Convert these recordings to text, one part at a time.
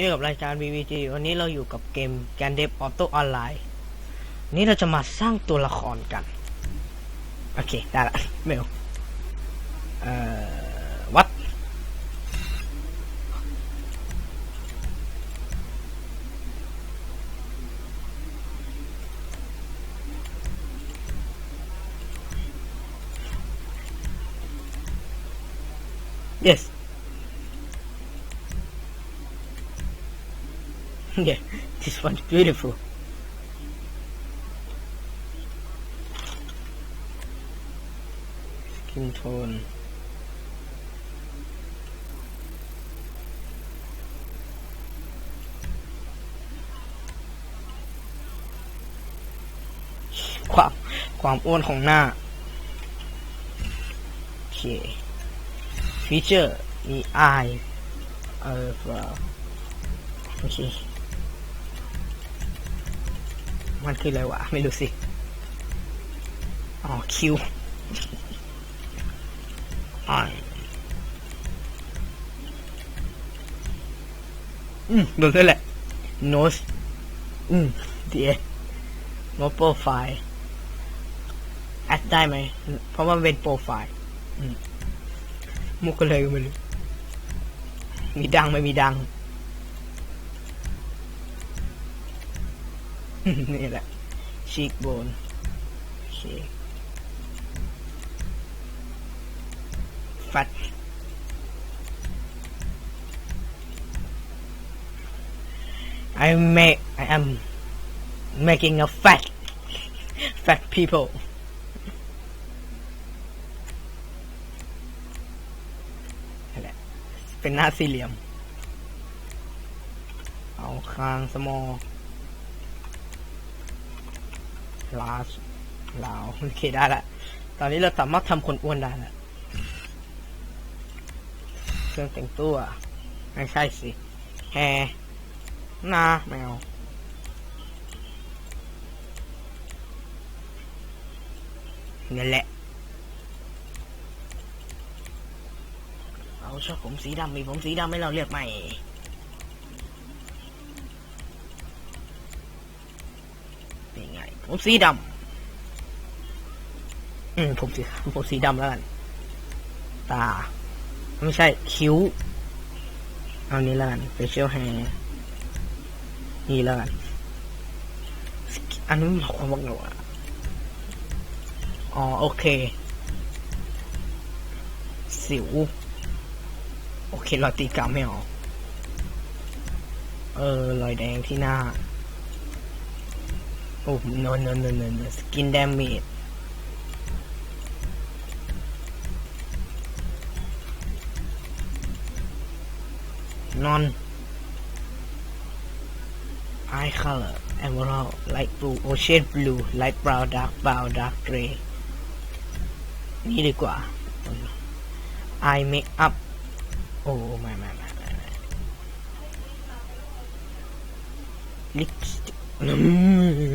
อยู่กับรายการ BVG วันนี้เราอยู่กับเกมแกนเดฟออโต้ออนไลน์นี้เราจะมาสร้างตัวละครกัน โอเค ได้ละไม่เอ่อวัด yes yeah this one's beautiful สกินโทนความความอ้วนของหน้า โอเคฟีเจอร์มี eye เออเปล่าโอเค มันคืออะไรวะ ไม่รู้สิ อ๋อ คิว eye อืมโดนด้วยแหละ nose อืมเดีย no profile แอดได้ไหม เพราะว่ามันเป็นโปรไฟล์มุกก็เลยก็ไม่รู้มีดังไม่มีดัง นี่แหละชีกโบนโอเคฟัด I make I am making a fat fat people นั่นแหละเป็นหน้าสี่เหลี่ยม เอาคางสมอ ลาสลาวโอเคได้ละ ตอนนี้เราสามารถทำคนอ้วนได้ล้วเครื่องแต่งตัวไม่ใช่สิแฮหน้าแมวนั่นแหละ เอาชอบผมสีดำมีผมสีดำให้เราเลือกใหม่ ผมสีดำอืมผมสีผมสีดำแล้วกัน ตา ไม่ใช่คิ้ว เอานี้แล้วกัน facial hair นี่แล้วกัน อันนี้มีความว่าไงวะอ๋อโอเค สิว โอเคเราตีกรรมไม่ออก เออ รอยแดงที่หน้า โอ้ no no no no no skin damage นอน eye color emerald light blue ocean blue light brown dark brown dark gray นี่ดีกว่า eye makeup โอ้ไม่ไม่ไม่ไม่ไ อืม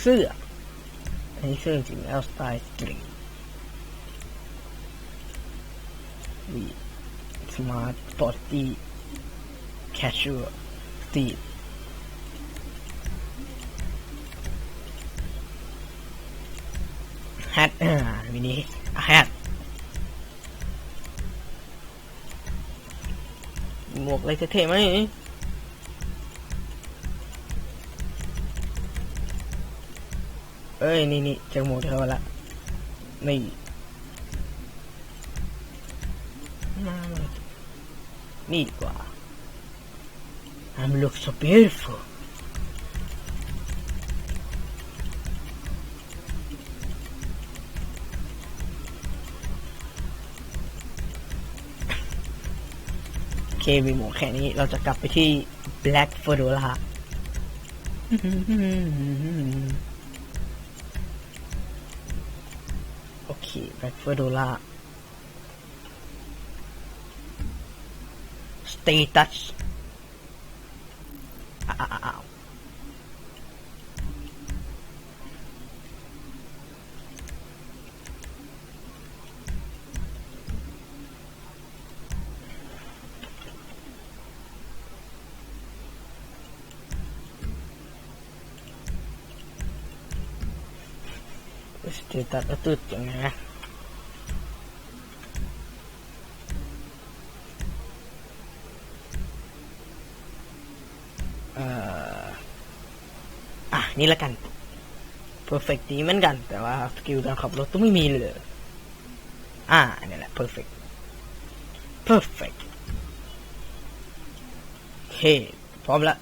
เสื้ออันนี้เสื้อจริงแล้วสไตล์สตรีวีสมาร์ทสปอร์ตี้แคชชัวตีแฮทอ่ามินิแฮทหมว กอะไรเท่ๆไหมเอ้ย นี่นี่เจอหมวกเธอละ นี่มาเลยนี่ดีกว่า I'm look so beautiful เคมีหมวกแค่นี้เราจะกลับไปที่ Black Fedora โอเค Black Fedora Status อ่าวอ้า สเตตัสตืดยังไงนะเอ่ออะ นี่ละกัน perfect ดีเหมือนกัน แต่ว่าสกิลการขับรถต้องไม่มีเลย อ่าเนี่ยแหละ perfect perfect โอเค พร้อมละ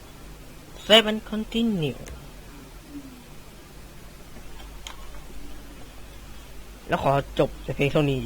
seven continue แล้วขอจบแต่เพียงเท่านี้